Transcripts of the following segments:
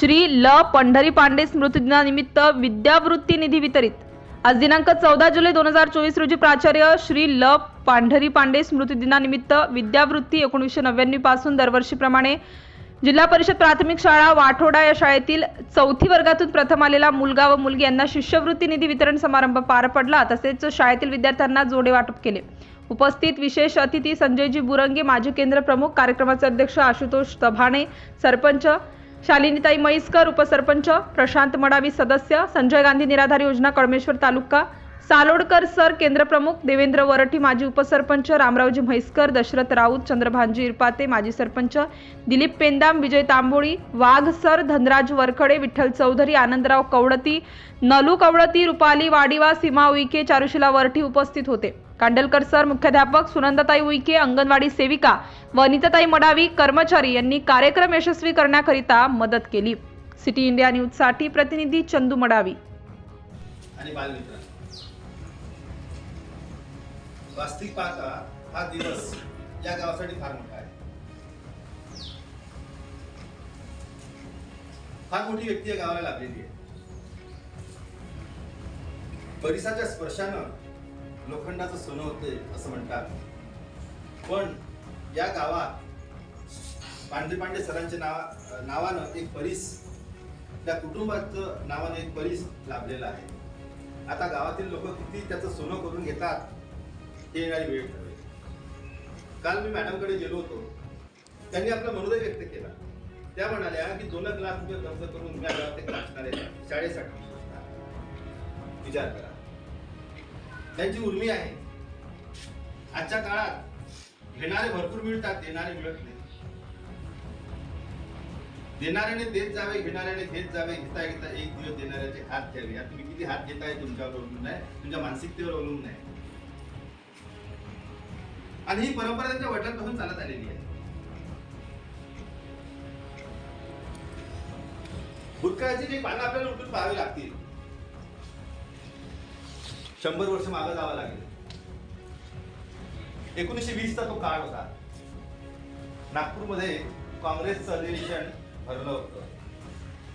श्री ल. पंढरी पांडे स्मृतिदिनानिमित्त विद्यावृत्ती निधी वितरित. आज दिनांक चौदा जुलै दोन हजार चोवीस रोजी प्राचार्य श्री ल. पांढरी पांडे स्मृतिदिनानिमित्त विद्यावृत्ती एकोणीसशे नव्याण्णवपासून दरवर्षीप्रमाणे जिल्हा परिषद प्राथमिक शाळा वाठोडा या शाळेतील चौथी वर्गातून प्रथम आलेला मुलगा व मुलगी यांना शिष्यवृत्ती निधी वितरण समारंभ पार पडला. तसेच शाळेतील विद्यार्थ्यांना जोडे वाटप केले. उपस्थित विशेष अतिथी संजयजी बुरंगे माजी केंद्र प्रमुख कार्यक्रमाचे अध्यक्ष आशुतोष तभाणे सरपंच शालिनीताई म्हैसकर उपसरपंच प्रशांत मडावी सदस्य संजय गांधी निराधार योजना कळमेश्वर तालुका सालोडकर सर केंद्रप्रमुख देवेंद्र वरठी माजी उपसरपंच रामरावजी म्हैसकर दशरथ राऊत चंद्रभानजी इरपाते माजी सरपंच दिलीप पेंदाम विजय तांबोळी वाघ सर धनराज वरखडे विठ्ठल चौधरी आनंदराव कवडती नलू कवडती रुपाली वाडिवा सीमा उईके चारुशिला वरठी उपस्थित होते. कांडलकर सर मुख्याध्यापक सुनंदाताई उईके अंगणवाडी सेविका वनिताताई मडावी कर्मचारी यांनी कार्यक्रम यशस्वी करण्याकरिता मदत केली. सिटी इंडिया न्यूजसाठी प्रतिनिधी चंदू मडावी. आणि वास्तविक पाहता हा दिवस या गावासाठी फार मोठा आहे. फार मोठी व्यक्ती या गावाला लाभलेली आहे. परिसाच्या स्पर्शानं लोखंडाचं सोनं होते असं म्हणतात. पण या गावात पांडे पांडे सरांच्या नावा नावानं एक परिस त्या कुटुंबाचं नावानं एक परिस लाभलेला आहे. आता गावातील लोक किती त्याचं सोनं करून घेतात हे येणारी वेळ ठरवेल. काल मी मॅडमकडे गेलो होतो. त्यांनी आपला मनोदय व्यक्त केला. त्या म्हणाल्या की दोन लाख रुपये कर्ज करून मी गावात एक वाचणार आहे शाळेसाठी विचार करा. त्यांची उर्मी आहे. आजच्या काळात घेणारे भरपूर मिळतात देणारे मिळत नाही देणाऱ्याने देत जावे घेणाऱ्याने घेत जावे घेता घेता एक दिवस देणाऱ्याचे हात घ्यावे. या तुम्ही किती हात घेताय तुमच्यावर अवलंबून आहे तुमच्या मानसिकतेवर अवलंबून आहे. आणि ही परंपरा त्यांच्या वडिलांपासून चालत आलेली आहे. भूतकाळाची जी पानं आपल्याला उठून पाहावी लागतील शंभर वर्ष मागं जावं लागेल. एकोणीसशे वीसचा तो काळ होता. नागपूरमध्ये काँग्रेसचं अधिवेशन भरलं होतं.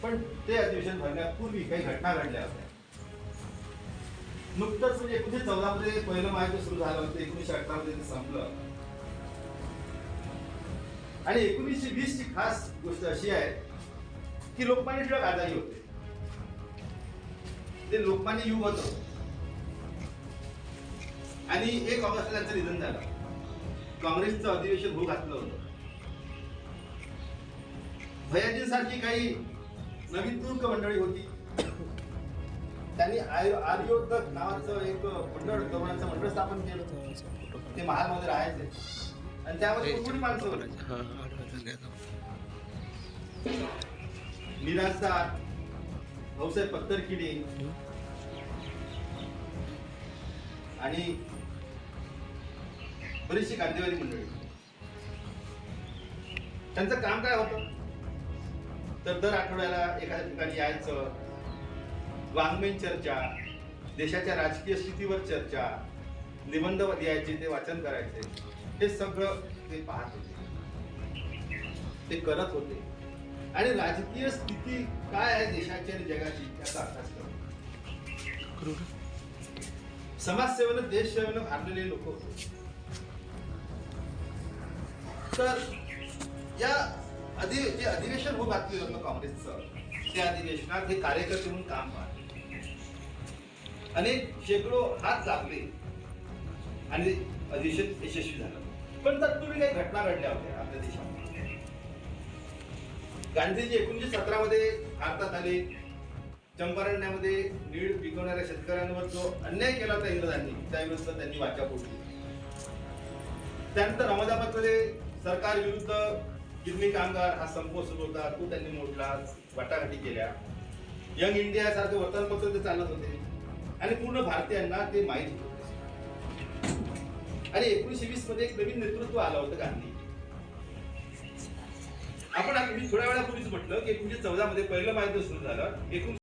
पण ते अधिवेशन भरण्यापूर्वी काही घटना घडल्या होत्या. नुकतंच म्हणजे एकोणीशे चौदा मध्ये पहिलं महायुद्ध सुरू झालं होतं एकोणीशे अठरा मध्ये ते संपलं. आणि एकोणीसशे वीस ची खास गोष्ट अशी आहे की लोकमान्य टिळक आजारी होते. ते लोकमान्य युग होतं. आणि एक ऑगस्ट त्यांचं निधन झालं. काँग्रेसचं अधिवेशन होऊ घातलं होतं. भयाजींसारखी काही नवीन तुर्क मंडळी होती. त्यांनी आर्य- आर्योद्धक नावाचं एक मंडळ तरुणाचं मंडळ स्थापन केलं. ते महालमध्ये राहायचे. आणि त्यामध्ये कुठली माणसं होती. निराजदार भाऊसाहेब पत्तरकिडे. आणि बरीचशी गांधीवादी मंडळी. त्यांचं काम काय होतं? तर दर आठवड्याला एखाद्या ठिकाणी यायचं वाङ्मयीन चर्चा देशाच्या राजकीय स्थितीवर चर्चा निबंध लिहायचे ते वाचन करायचे हे सगळं ते पाहत होते. ते करत होते. आणि राजकीय स्थिती काय आहे देशाची आणि जगाची याचा अभ्यास करत समाजसेवेनं देश सेवेनं भारलेले लोक होते. तर या अधि जे अधिवेशन होऊ घातलेलं होतं काँग्रेसचं त्या अधिवेशनात हे कार्यकर्ते म्हणून काम पाहते अनेक शेकडो हात लागले आणि अधिवेशन यशस्वी झालं. पण तत्पूर्वी काही घटना घडल्या होत्या आपल्या देशात गांधीजी एकोणीशे सतरा मध्ये भारतात आले. चंपारण्यामध्ये नीळ पिकवणाऱ्या शेतकऱ्यांवर जो अन्याय केला होता इंग्रजांनी त्याविरुद्ध त्यांनी वाचा फोडली. त्यानंतर अहमदाबादमध्ये सरकार विरुद्ध गिरणी कामगार हा संप सुरू होता तो त्यांनी मोडला वाटाघाटी केल्या. यंग इंडिया सारखे वर्तमानपत्र ते चालत होते. आणि पूर्ण भारतीयांना ते माहीत होते. आणि एकोणीशे वीसमध्ये एक नवीन नेतृत्व आलं होतं गांधी. आपण मी थोड्या वेळापूर्वीच म्हटलं की एकोणीशे चौदा मध्ये पहिलं महायुद्ध सुरू झालं. एकूण